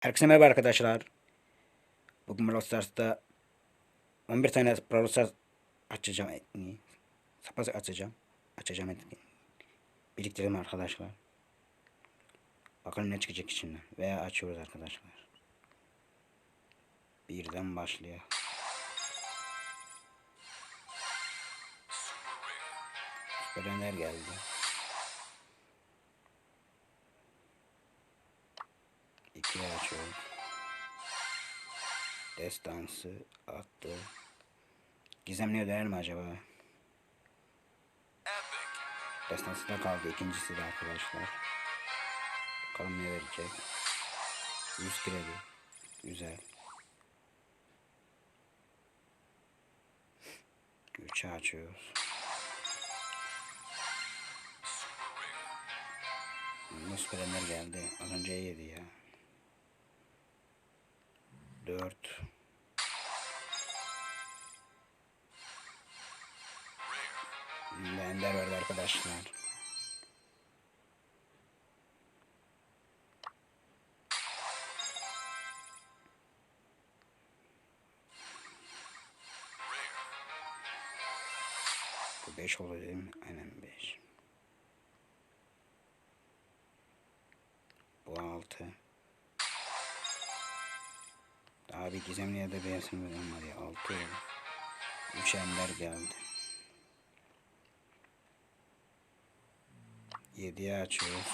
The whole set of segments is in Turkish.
Herkese merhaba arkadaşlar. Bugün Brawl Stars'ta 11 tane Brawl açacağım. Sapaz açacağım. Açacağım. Biriktirelim arkadaşlar. Bakalım ne çıkacak içinden. Veya açıyoruz arkadaşlar. Birden başlıyor. Süperenler geldi. Destansı attı. Gizemli öder mi acaba? Destansı da kaldı. ikincisi de arkadaşlar. Bakalım ne verecek. 100 kredi. Güzel. 3'e açıyoruz. Nasıl kremler geldi? Az önce yedi ya. 4 Ender verdi arkadaşlar. Bu 5 oldu değil mi? Aynen 5. Bu 6. Bir gizemli ya da veren var ya 6 oldu. 3 ender geldi. 7'ye açıyoruz.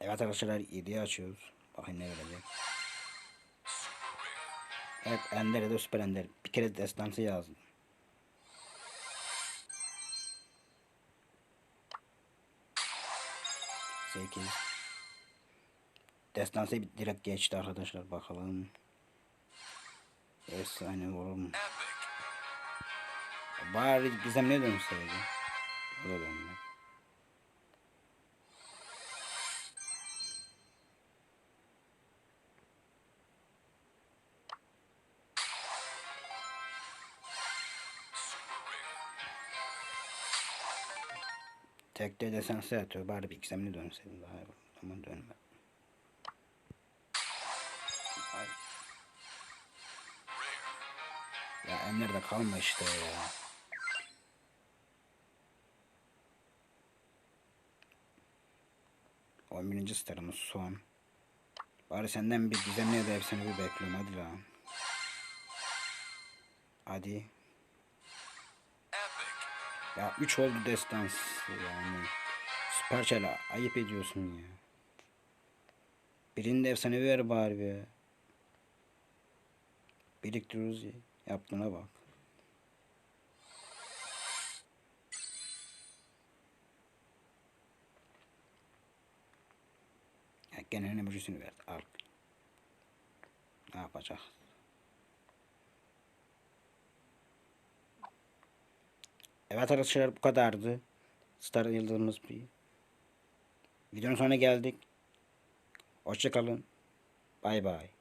Evet arkadaşlar 7'ye açıyoruz. Bakın ne verecek. Evet Ender ya da Süper Ender. Bir kere destansı yazdım. Sekiz. Destansı direkt geçti arkadaşlar bakalım. Efsane olur mu? Bari gizem ne dönseydi? O da. Tekte desansı atıyor. Bari bir gizemli dönseydi daha iyi olur. Ama dönmedi. Ay. Ya Enler de kalma işte ya. On birinci starımız son. Bari senden bir ya da hepsini bir bekliyorum hadi lan. Hadi. Ya 3 oldu destans yani. Süper ayıp ediyorsun ya. Birinin de efsanevi ver bari be. Biriktiriyoruz ya. Yaptığına bak. Ya gene emojisini ver. Al. Ne yapacak? Evet arkadaşlar bu kadardı. Star yıldızımız bir. Videonun sonuna geldik. Hoşçakalın. Bay bay.